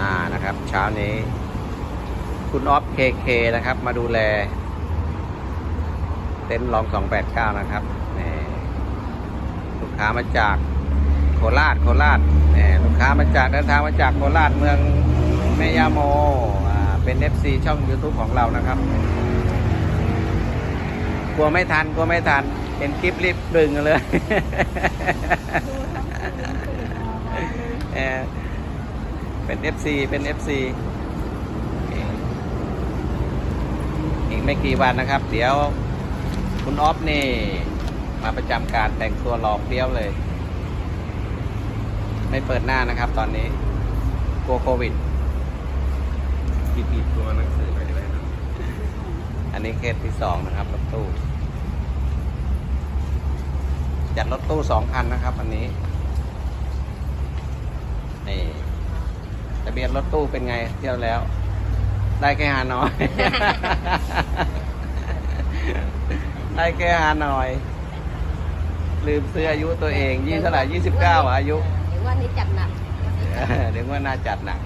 อ่านะครับ เช้านี้ คุณออฟเคเคนะครับ มาดูแล เต็นท์ลอง289นะครับนี่ลูกค้ามาจากโคราชโคราชนี่ลูกค้ามาจากเดินทางมาจากโคราชเมืองแม่ยาโมอ่าเป็น FC ช่อง YouTube ของเรานะครับกลัวไม่ทันกลัวไม่ทันเห็นคลิปรีบดึงเลย เออเป็น FC เป็น FC อีกไม่กี่วันนะครับ เดี๋ยวคุณออฟนี่ มาประจำการแต่งตัวหลอกเปรี้ยวเลย ไม่เปิดหน้านะครับตอนนี้ กลัวโควิดปิดปิดตัวหนังสือไปได้ครับอันนี้เคสที่สองนะครับรถตู้ จัดรถตู้สองคันนะครับ อันนี้นี่ทะเบียนรถตู้เป็นไง เที่ยวแล้ว ได้แค่ฮานอย ได้แค่ฮานอย ลืมซื้ออายุตัวเองยี่เท่าไหร่ยี่สิบเก้าอายุเดี๋ยววันนี้จัดหนักเดี๋ยวว่าน่าจัดหนัก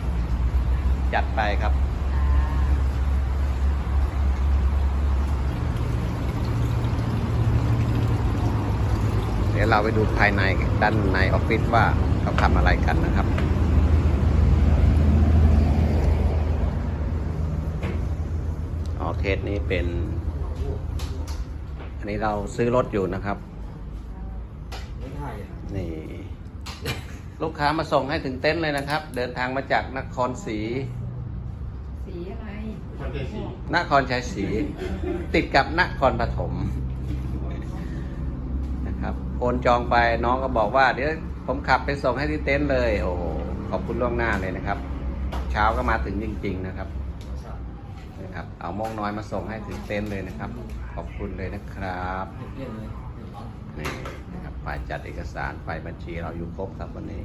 จัดไปครับเดี๋ยวเราไปดูภายในด้านในออฟฟิศว่าเขาทำอะไรกันนะครับ อ๋อ เคสนี้เป็น อันนี้เราซื้อรถอยู่นะครับไม่ถ่ายนี่ ลูกค้ามาส่งให้ถึงเต็นท์เลยนะครับ เดินทางมาจากนครศรีสีอะไรคนเจสีนครชัยศรีติดกับนครปฐมนะครับโอนจองไปน้องก็บอกว่าเดี๋ยวผมขับไปส่งให้ที่เต็นท์เลย โอ้โหขอบคุณล่วงหน้าเลยนะครับ เช้าก็มาถึงจริง ๆ นะครับนะครับ เอาโมงน้อยมาส่งให้ถึงเต็นท์เลยนะครับ ขอบคุณเลยนะครับเปลี่ยนเลยนี่นะครับฝ่ายจัดเอกสารฝ่ายบัญชีเราอยู่ครบครับวันนี้